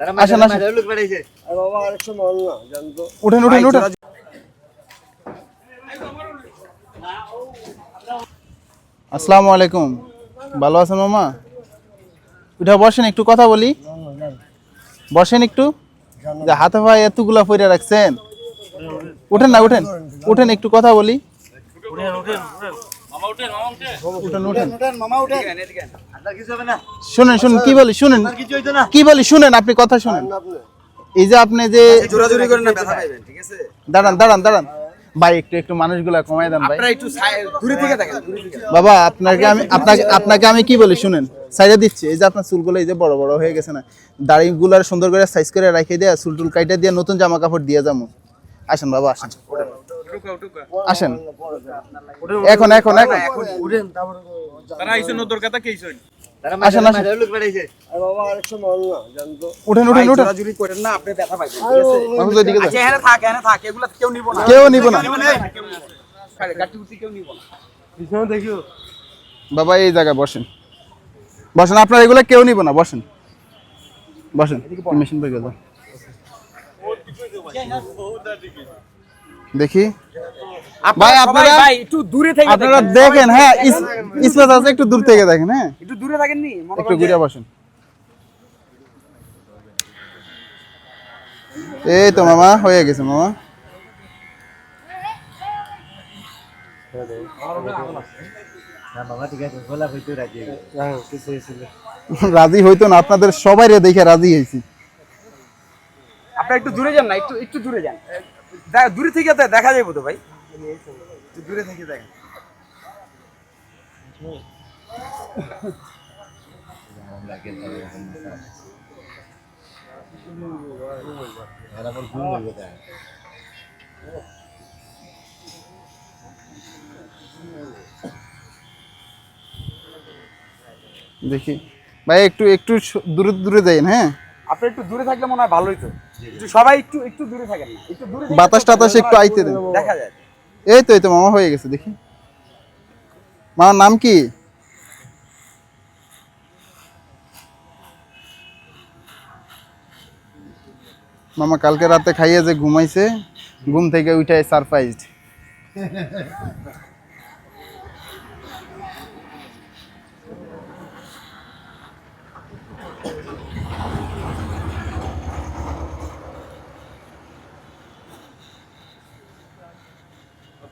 আসেন আসেন উঠেন উঠেন উঠেন আসসালামু আলাইকুম। ভালো আছেন মামা? উঠা বসেন একটু কথা বলি। বসেন একটু। যে হাতে ভাই এতগুলা পইরা রাখছেন। উঠেন না উঠেন উঠেন একটু কথা বলি। শুনেন শুনেন কি বলি শুনেন। কি বলি শুনেন আপনি কথা শুনেন। এই যে আপনি যে জোরাজুরি করেন না ব্যথা পাইবেন ঠিক আছে? দাঁড়ান দাঁড়ান দাঁড়ান। ভাই একটু একটু মানুষগুলা কমাই দেন ভাই। একটু দূরে থেকে দেখেন বাবা আপনাকে আমি আপনাকে আপনাকে আমি কি বলি শুনেন। সাইডে দিচ্ছি। এই যে আপনার চুলগুলো এই যে বড় বড় হয়ে গেছে না। দাড়িগুলার সুন্দর করে সাইজ করে রেখে দেয়া চুল টুল কাইটা দিয়ে নতুন জামা কাপড় দিয়ে যাব। আসেন বাবা আসেন। আসেন। এখন এখন এখন। তারা আইসো নদর কথা কে আইসো আসেন আসেন। আর বাবা আরেক সময় জানতো উঠেন উঠেন উঠেন। জোরাজুরি করেন না আপনি ব্যথা পাইবেন ঠিক আছে? মাহফুজ ওইদিকে যান। আচ্ছা এখানে থাক এখানে থাক এগুলা কেউ নিব না। কেউ নিব না। নিব এই, গাড়ি উঠি কেউ নিব না। পিছনে দেখিও বাবা এই জায়গায় বসেন। বসেন আপনার এগুলো কেউ নিব না বসেন। বসেন মেশিন বই গেল দেখি। ভাই, আপনারা- ভাই একটু দূরে থেকে আপনারা দেখেন। দেখেন হ্যাঁ স্পেস আছে একটু দূর থেকে দেখেন হ্যাঁ। একটু দূরে থাকেন নি একটু ঘুরে বসেন। এই তো মামা গেছে মামা। কিছু ছিল রাজি হইতো না আপনাদের সবাই দেখে রাজি হয়েছি। আপনারা একটু দূরে যান না একটু একটু দূরে যান। দূরে থেকে দেখা যাবে তো ভাই। দূরে থেকে দেখেন দেখি। ভাই, একটু একটু দূরে দূরে যাইন হ্যাঁ? আপনি একটু দূরে থাকলে মনে হয় ভালোই তো। একটু সবাই একটু একটু দূরে থাকেন। না একটু দূরে বাতাস টাতাস একটু আইতে দেন। দেখা যায়। এই তো এই তো মামা হয়ে গেছে দেখি। মামার নাম কি? মামা কালকে রাতে খাইয়ে যে ঘুমাইছে ঘুম থেকে উঠে সারপ্রাইজড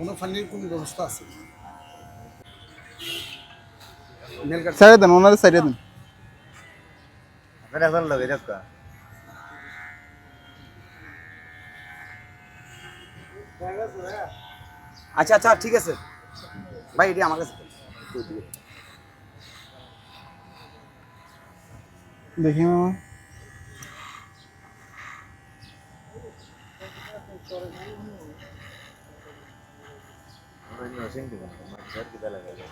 কোনো ফান্ডির কোনো ব্যবস্থা আছে? ছেড়ে দেন ওনাদের সাইডে দেন। আচ্ছা আচ্ছা ঠিক আছে। ভাই এটি আমার কাছে। দেখি মামা। দেখি মামা দেখি মাথা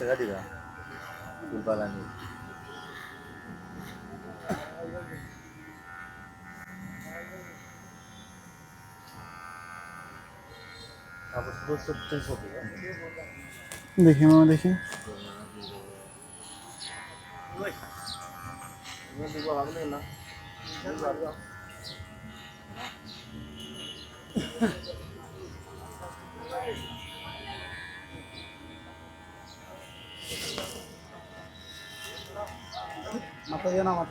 ইয়ে না মাথা ইয়ে না দেখি মামা সারা দেন দরকার চিনি তুই এনে হনে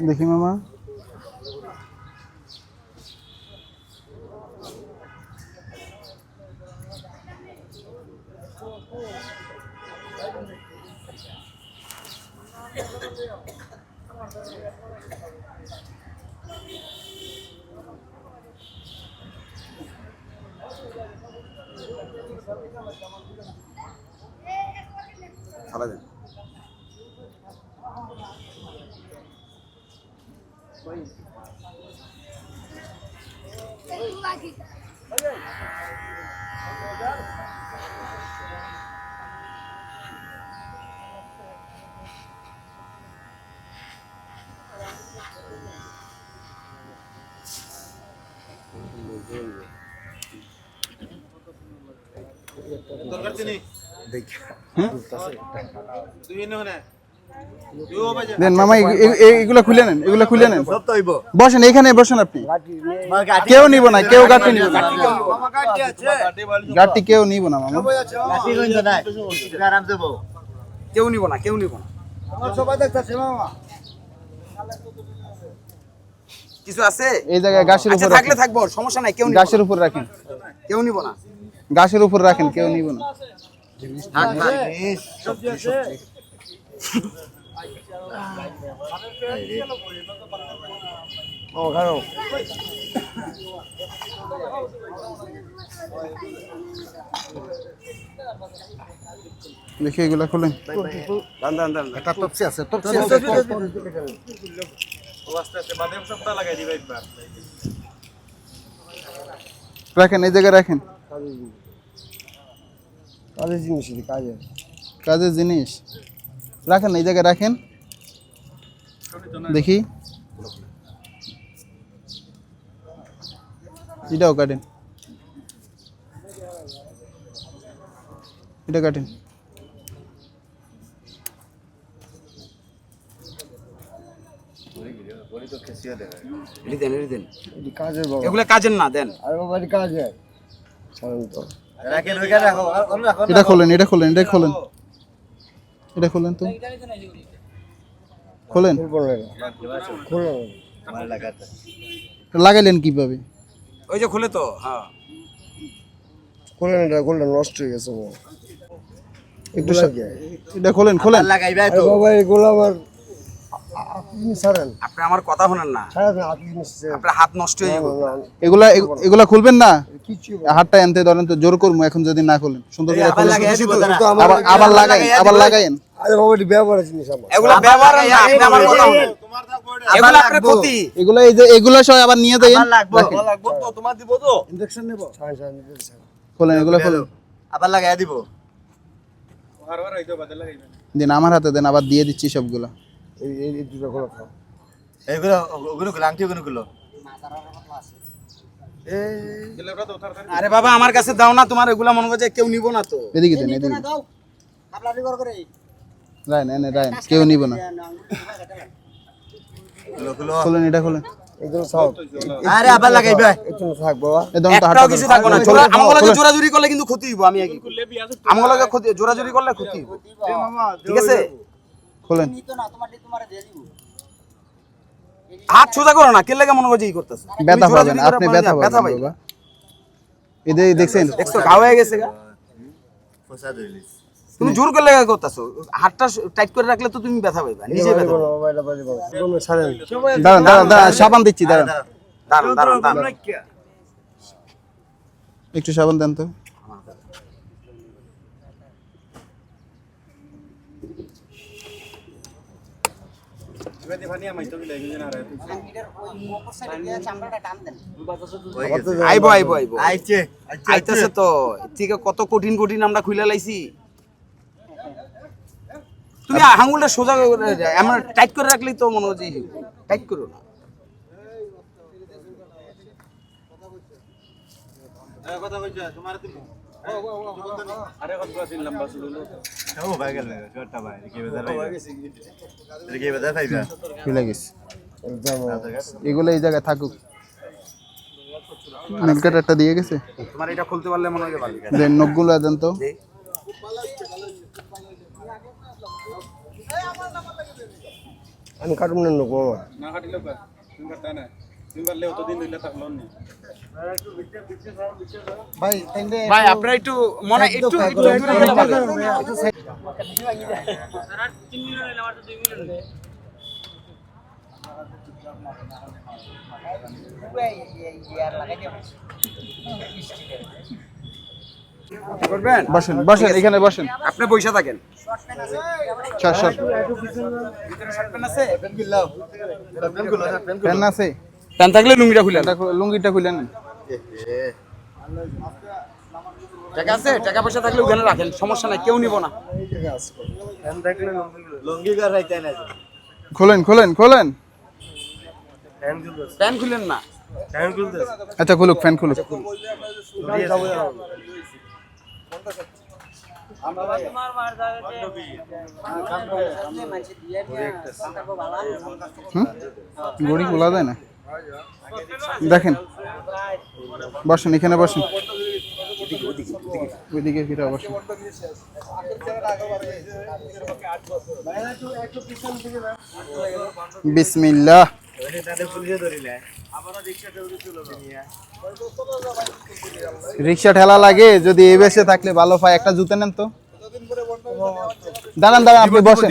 তুই ও বাজে দেন মামা এ- এ- এগুলা খুলে নেন এগুলা খুলে নেন। সব তো হইব। বসেন এখানে বসেন আপনি। কেউ নিব না কেউ নিব না। মামা কেউ নিব না মামা। কেউ নিব না কেউ নিব না। সবাই দেখতাছে মামা। কিছু আছে? এই জায়গায় গাছের আচ্ছা উপর থাকলে থাকব সমস্যা নাই কেউ নিব গাছের উপর রাখেন। কেউ নিব না। গাছের উপর রাখেন কেউ নিব না। দেখি এগুলা খুলেন দান দান দান। একটা টপসি আছে টপসি ও আস্তে আস্তে বাদাম সবটা লাগাই দিবা একবার রাখেন এই জায়গায় রাখেন। কাজের জিনিস কাজে কাজের। জিনিস? রাখেন এই জায়গায় রাখেন। দেখি। এটাও কাটেন। এটা কাটেন। কাজের এগুলো কাজের না দেন। আর বাবা এটি কাজে তো এটা খোলেন এটা খোলেন এটা খোলেন। এটা খোলেন তো। খোলেন? লাগাইলেন কীভাবে? ওই যে খুলে তো হ্যাঁ। খুলেন এটা খুললেন নষ্ট হয়ে গেছে একটু এটা খোলেন খোলেন আরে বাবা এগুলো আমার আপনি ছাড়েন। আপনি আমার কথা শোনেন না। ছাড়েন আপনি নিচ্ছে আপনার হাত নষ্ট হয়ে যাবে এগুলা এগুলা খুলবেন না? হাতটা এনতে ধরেন তো জোর করব এখন যদি না খুলেন। সুন্দর করে খুলেন। তো আমার আবার আবার লাগাই আবার লাগাইন। আরে বাবা এটি ব্যবহার জিনিস আমার। এগুলো ব্যবহার না আপনি আমার কথা শোনেন। এগুলো আপনার ক্ষতি। এগুলা এই যে এগুলা সব আবার নিয়ে যাইন রাখেন। তোমার দিব তো? ইনজেকশন নেব? ছাড়েন ছাড়েন ছাড়েন। খোলেন এগুলা খোলেন। আবার লাগাই দিব। আর আর আইতো বাদে লাগাইবেন। দিন আমার হাতে দেন আবার দিয়ে দিচ্ছি সবগুলা। এই এই এই দুটো খোলা খাও। এইগুলো ওগুলো গুলো আংটি ওগুলো গুলো গেলে ওরা তো তাড়াতাড়ি আরে বাবা আমার কাছে দাও না তোমার এগুলা মনে করছে কেউ নিব না তো। এদিকে দেন এদিকে। এনে রায়ন কেউ নিব না। খোলেন এটা খোলেন। এগুলো সব। আরে আবার লাগাইবে একটু থাক বাবা। এ দম তো হাতটা একটাও কিছু থাকব না আমার লগে জোরাজুরি করলে কিন্তু ক্ষতি হইব আমি আগে। আমার লগে ক্ষতি জোরাজুরি করলে ক্ষতি হইব। ঠিক আছে? খোলেন। হাত সোজা করো না কে লাগে মনে করছে ই করতেছে? ব্যথা পাবেন আপনি ব্যথা ব্যথা পাবেন। পাই এদের দেখছেন। দেখছ ঘা হয়ে গেছে গা। ফসা দিলিস তুমি জোর করলে করতেছো হাতটা টাইট করে রাখলে তো তুমি ব্যথা পাইবা নিজে ব্যথা বাজে দাঁড়ান দাঁড়ান দাঁড়ান সাবান দিচ্ছি দাঁড়ান। দাঁড়ান দাঁড়ান দাঁড়ান। একটু সাবান দেন তো এবারে ফানি আমাই তো গেলে গেলে না রে হয়ে গেছে আইবো আইবো আইবো। আইছে আইতাছে তো এর কত কঠিন কঠিন আমরা খুলে লাইছি। তুমি আঙুলটা সোজা করে এমন টাইট করে রাখলেই তো মনে হচ্ছে টাইট করো না। কথা কইছ তোমার তুমি আরে কত আছিল লম্বা ছিল ও ভাই গেল ছোটটা ভাই কি বেজার ভাই কি বেজার ভাই খুলে গেছে এগুলো এই জায়গায় থাকুক। একটা দিয়ে গেছে। তোমার এটা খুলতে পারলে মনে হয় ভালো দেন নখগুলো দেন তো। আমি কাটুন না না কাটিলো তুমি কাটা না। তুমি পারলে অতদিন দিলে থাকল না ভাই আপনারা একটু মনে একটু একটু দূরে গেলে ভালো হয়। করবেন? বসেন বসেন এখানে বসেন। আপনি পয়সা থাকেন। প্যান্ট থাকলে লুঙ্গিটা খুলে লুঙ্গিটা খুলে নেন। টাকা আছে? টাকা পয়সা থাকলে ওখানে রাখেন সমস্যা নাই কেউ নিব না। খোলেন খোলেন খোলেন। প্যান্ট খুলেন না। আচ্ছা খুলুক ফ্যান খুলুক। হুম? গড়ি খোলা যায় না? দেখেন। বসেন এখানে বসেন। ওইদিকে ফিরে বসেন। বিসমিল্লাহ। রিক্সা ঠেলা লাগে যদি এই বেশে থাকলে ভালো পায় একটা জুতে নেন তো। দাঁড়ান দাঁড়ান আপনি বসেন।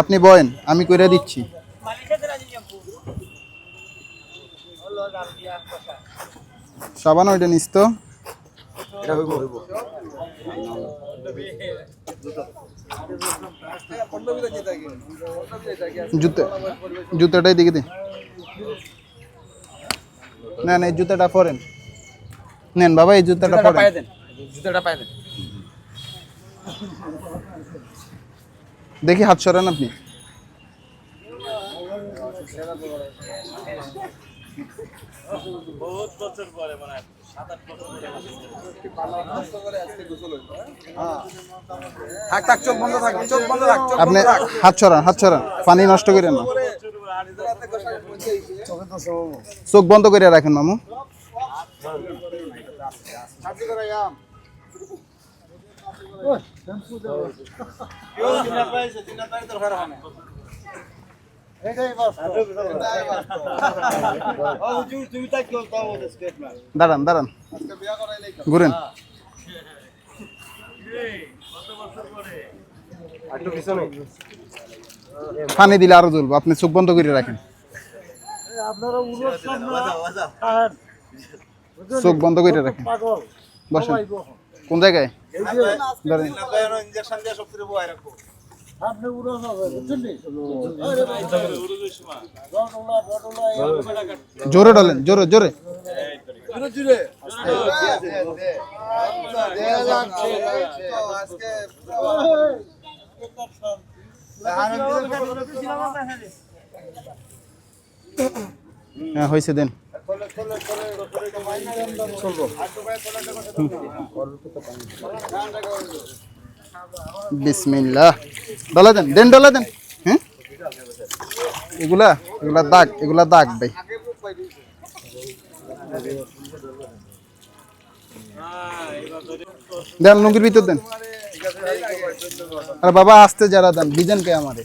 আপনি বয়েন আমি কইরা দিচ্ছি। সাবান ওইটা নিস তো। জুতো জুতোটাই দিকে দিন না না এই জুতোটা পরেন। নেন বাবা এই জুতোটা জুতাটা পরেন। পায়ে দেন। দেখি হাত সরান আপনি। থাক থাক চোখ বন্ধ থাক চোখ বন্ধ রাখ চোখ আপনি হাত ছড়ান হাত ছড়ান পানি নষ্ট করেন না। চোখ বন্ধ করে রাখেন মামু। ও দাঁড়ান দাঁড়ান। ঘুরেন। পানি দিলে আরও জ্বলবো আপনি চোখ বন্ধ করে রাখেন। চোখ বন্ধ করে রাখেন। বসেন। কোন জায়গায়। জোরে ডলেন জোরে জোরে। হ্যাঁ হয়েছে দেন। বিসমিল্লাহ। ডলা দেন দেন, ডলা দেন। হ্যাঁ? এগুলা এগুলা দাগ এগুলা দাগ ভাই। দেন, লুঙ্গির ভিতর দেন। আর বাবা, আসতে যারা দেন, বিদেন কে আমারে?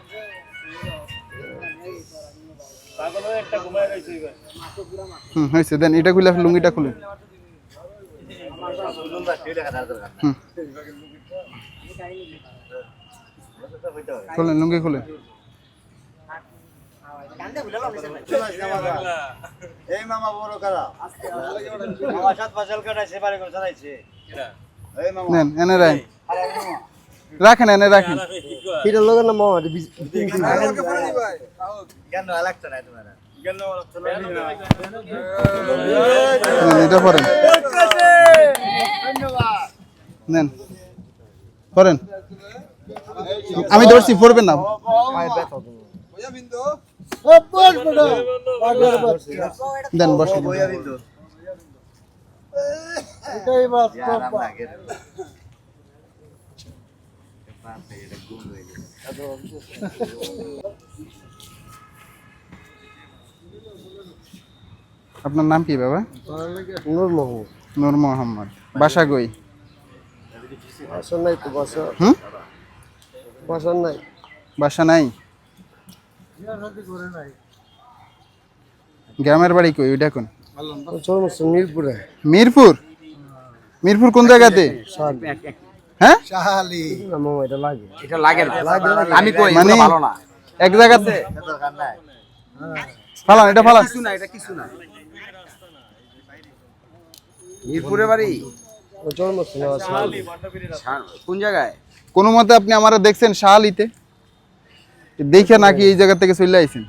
হুম হয়েছে। দেন এটা খুলে লুঙ্গিটা খুলে। হুম। খুলেন লুঙ্গি খুলেন। এই মামা বড় কারা? আমার সাত ফসল কাটাইছে বাড়ি করে চালাইছে। এই মামা। নেন এনে রাখেন রাখেন এনে রাখেন। এটার লোকের নাম মামা কেন লাগতো না তোমার এটা নেন। করেন আমি ধরছি পড়বেন না। দেন বসেন বইয়া বিন্দু ইয়ার আমরা আগে আপনার নাম কি বাবা? নূর মোহাম্মদ। নূর মোহাম্মদ। বাসা গই বাসা নাই তো বাসা। হুম? বাসা নাই। বাসা নাই? গ্রামের বাড়ি কই? ওইটা কোন? মিরপুরে। মিরপুর? মিরপুর কোন জায়গাতে? হ্যাঁ? এটা লাগে। এটা লাগে না। আমি কই মানে- ভালো না। এক জায়গাতে ফালান এটা ফালান। কিছু না এটা কিছু না। মিরপুরে বাড়ি? কোন জায়গায়? কোনো মতে আপনি আমারা দেখছেন শাহালিতে? দেখে নাকি এই জায়গা থেকে চলে আইছেন?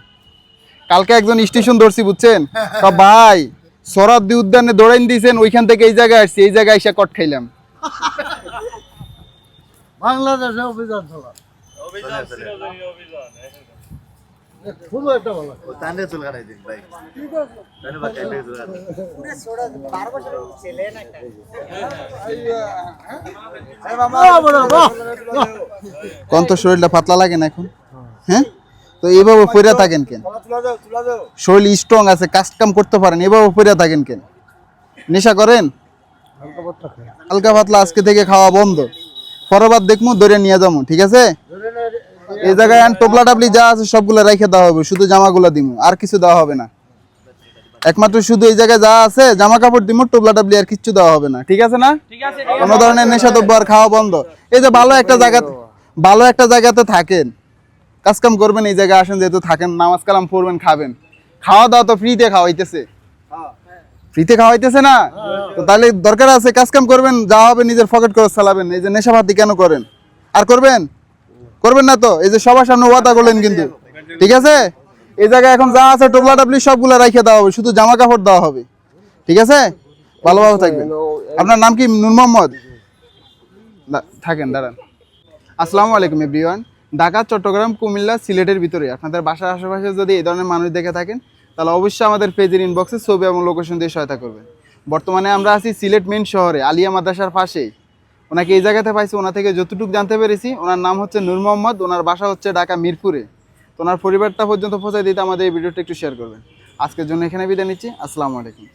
কালকে একজন স্টেশন ধরছি বুঝছেন? তা ভাই সরাদ্দি উদ্যানে দৌড়াইন দিয়েছেন ওইখান থেকে এই জায়গায় আসছি এই জায়গায় এসে কট খাইলাম। বাংলাদেশে অভিযান চলা খুব একটা ভালো ও চুল কাটাই দিন ভাই। তান্ডে বাচ্চা থেকে চুল কাটাই কোন তো শরীরটা পাতলা লাগে না এখন? হ্যাঁ? তো এইভাবে পইরা থাকেন কেন? শরীর স্ট্রং আছে কাজ কাম করতে পারেন এভাবে পইরা থাকেন কেন? নেশা করেন? হালকা পাতলা আজকে থেকে খাওয়া বন্ধ। পরবার দেখমু ধরে নিয়ে যাব ঠিক আছে? এই জায়গায় আন টোপলা টাপলি যা আছে সবগুলো রেখে দেওয়া হবে শুধু জামাগুলো দিমু আর কিছু দেওয়া হবে না। একমাত্র শুধু এই জায়গায় যা আছে জামা কাপড় দিমু টোপলা টাপলি আর কিচ্ছু দেওয়া হবে না ঠিক আছে না? কোনো ধরনের নেশাদ্রব্য আর খাওয়া বন্ধ। এই যে ভালো একটা জায়গা ভালো একটা জায়গাতে থাকেন। কাজ কাম করবেন এই জায়গায় আসেন যেহেতু থাকেন নামাজ কালাম পড়বেন খাবেন। খাওয়া দাওয়া তো ফ্রিতে খাওয়াইতেছে। ফ্রিতে খাওয়াইতেছে না? তো তাহলে দরকার আছে কাজ কাম করবেন যা হবে নিজের পকেট খরচ চালাবেন। এই যে নেশাপাতি কেন করেন? আর করবেন? করবেন না তো? এই যে সবার সামনে ওয়াদা করলেন কিন্তু। ঠিক আছে? এই জায়গায় এখন যা আছে টোপলা টাপলি সবগুলো রাইখে দেওয়া হবে শুধু জামা কাপড় দেওয়া হবে। ঠিক আছে? ভালোভাবে থাকবেন। আপনার নাম কি? নূর মোহাম্মদ? থাকেন দাঁড়ান। আসসালামু আলাইকুম এভরিওয়ান। ঢাকা চট্টগ্রাম কুমিল্লা সিলেটের ভিতরে। আপনাদের বাসার আশেপাশে যদি এই ধরনের মানুষ দেখে থাকেন তাহলে অবশ্যই আমাদের পেজের ইনবক্সে ছবি এবং লোকেশন দিয়ে সহায়তা করবেন। বর্তমানে আমরা আছি সিলেট মেন শহরে, আলিয়া মাদ্রাসার পাশেই। ওনাকে এই জায়গাতে পাইছি, ওনা থেকে যতটুকু জানতে পেরেছি, ওনার নাম হচ্ছে নূর মোহাম্মদ, ওনার বাসা হচ্ছে ঢাকা মিরপুরে। তো ওনার পরিবারটা পর্যন্ত পৌঁছায় দিতে আমাদের এই ভিডিওটা একটু শেয়ার করবেন। আজকের জন্য এখানে বিদায় নিচ্ছি, আসসালামু আলাইকুম।